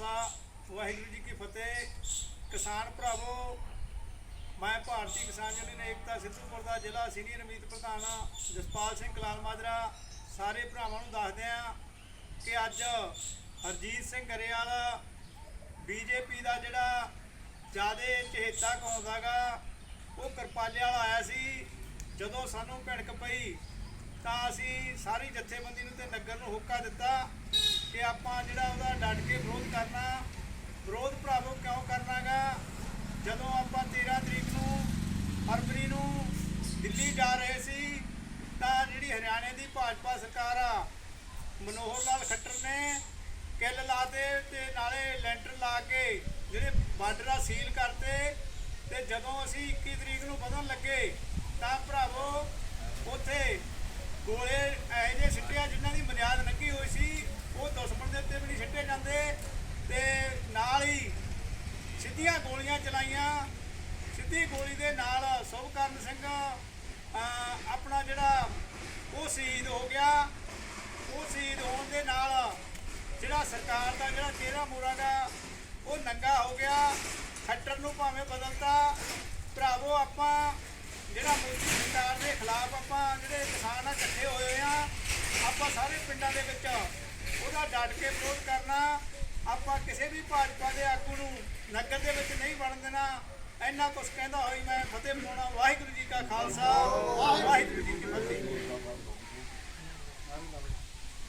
ਖਾਲਸਾ, ਵਾਹਿਗੁਰੂ ਜੀ ਕੀ ਫਤਿਹ। ਕਿਸਾਨ ਭਰਾਵੋ, ਮੈਂ ਭਾਰਤੀ ਕਿਸਾਨ ਯੂਨੀਅਨ ਏਕਤਾ ਸਿੱਧੂਪੁਰ ਦਾ ਜ਼ਿਲ੍ਹਾ ਸੀਨੀਅਰ ਮੀਤ ਪ੍ਰਧਾਨ ਜਸਪਾਲ ਸਿੰਘ ਕਲਾਲ ਮਾਜਰਾ। ਸਾਰੇ ਭਰਾਵਾਂ ਨੂੰ ਦੱਸਦੇ ਆ ਕਿ ਅੱਜ ਹਰਜੀਤ ਸਿੰਘ ਗਰੇਵਾਲ ਬੀਜੇਪੀ ਦਾ ਜਿਹੜਾ ਜਿਆਦੇ ਚਹੇਤਾ ਕਹਾਉਂਦਾਗਾ ਉਹ ਕਰਪਾਲੇ ਵਾਲਾ ਆਇਆ ਸੀ। ਜਦੋਂ ਸਾਨੂੰ ਭਿੜਕ ਪਈ ਤਾਂ ਅਸੀਂ ਸਾਰੀ ਜਥੇਬੰਦੀ ਨੂੰ ਤੇ ਨਗਰ ਨੂੰ ਹੁੱਕਾ ਦਿੱਤਾ। ਕਿ ਆਪਾਂ ਜਿਹੜਾ ਉਹਦਾ ਡਟ ਕੇ ਵਿਰੋਧ ਕਰਨਾ, ਵਿਰੋਧ ਭਰਾਵੋ ਕਿਉਂ ਕਰਨਾਗਾ? ਜਦੋਂ ਆਪਾਂ 13 ਤਰੀਕ ਨੂੰ ਫਰਵਰੀ ਨੂੰ ਦਿੱਲੀ ਜਾ ਰਹੇ ਸੀ, ਤਾਂ ਜਿਹੜੀ ਹਰਿਆਣੇ ਦੀ ਭਾਜਪਾ ਸਰਕਾਰ ਆ, ਮਨੋਹਰ ਲਾਲ ਖੱਟਰ ਨੇ ਕਿੱਲ ਲਾਤੇ ਤੇ ਨਾਲੇ ਲੈਂਟਰ ਲਾ ਕੇ ਜਿਹੜੇ ਬਾਰਡਰ ਆ ਸੀਲ ਕਰਤੇ ਤੇ ਜਦੋਂ ਅਸੀਂ 21 ਤਰੀਕ ਨੂੰ ਵਧਣ ਲੱਗੇ, ਤਾਂ ਭਰਾਵੋ, ਉੱਥੇ ਗੋਲੇ ਇਹੋ ਜਿਹੇ ਸਿੱਟਿਆ ਜਿਨ੍ਹਾਂ ਦੀ ਬੁਨਿਆਦ ਲੱਗੀ ਹੋਈ ਸੀ ਉਹ ਦੁਸ਼ਮਣ ਦੇ ਉੱਤੇ ਵੀ ਨਹੀਂ ਸਿੱਟੇ ਜਾਂਦੇ ਤੇ ਨਾਲ ਹੀ ਸਿੱਧੀਆਂ ਗੋਲੀਆਂ ਚਲਾਈਆਂ। ਸਿੱਧੀ ਗੋਲੀ ਦੇ ਨਾਲ ਸੁਭਕਰਨ ਸਿੰਘ ਅਹ, ਆਪਣਾ ਜਿਹੜਾ ਉਹ ਸ਼ਹੀਦ ਹੋ ਗਿਆ। ਉਹ ਸ਼ਹੀਦ ਹੋਣ ਦੇ ਨਾਲ ਜਿਹੜਾ ਸਰਕਾਰ ਦਾ ਜਿਹੜਾ ਚਿਹਰਾ ਮੋਰਾਗਾ ਉਹ ਨੰਗਾ ਹੋ ਗਿਆ। ਖੱਟਰ ਨੂੰ ਭਾਵੇਂ ਬਦਲਤਾ। ਭਰਾਵੋ ਆਪਾਂ ਜਿਹੜਾ ਮੋਦੀ ਸਰਕਾਰ ਦੇ ਖਿਲਾਫ ਆਪਾਂ ਜਿਹੜੇ ਕਿਸਾਨ ਆ ਇਕੱਠੇ ਹੋਏ ਹੋਏ ਆ ਆਪਾਂ ਸਾਰੇ ਪਿੰਡਾਂ ਦੇ ਵਿੱਚ ਉਹਦਾ ਡਟ ਕੇ ਵਿਰੋਧ ਕਰਨਾ ਆਪਾਂ ਕਿਸੇ ਵੀ ਭਾਜਪਾ ਦੇ ਆਗੂ ਨੂੰ ਨਗਰ ਦੇ ਵਿੱਚ ਨਹੀਂ ਵੜਨ ਦੇਣਾ, ਇੰਨਾ ਕੁਝ ਕਹਿੰਦਾ ਹੋਈ ਮੈਂ, ਫਤਿਹ ਪਾਉਣਾ ਵਾਹਿਗੁਰੂ ਜੀ ਕਾ ਖਾਲਸਾ, ਵਾਹਿਗੁਰੂ ਜੀ ਕੀ ਫਤਿਹ।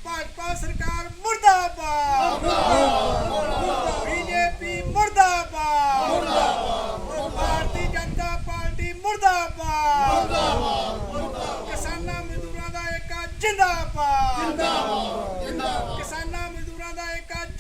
ਭਾਜਪਾ ਸਰਕਾਰ ਮੁਰਦਾਬਾਦ। ਬੀਜੇਪੀ ਮੁਰਦਾਬਾਦ। ਭਾਰਤੀ ਜਨਤਾ ਪਾਰਟੀ ਮੁਰਦਾਬਾਦ। ਕਿਸਾਨਾਂ ਮਜ਼ਦੂਰਾਂ ਦਾ ਏਕਾ ਜਿੰਦਾਬਾਦ।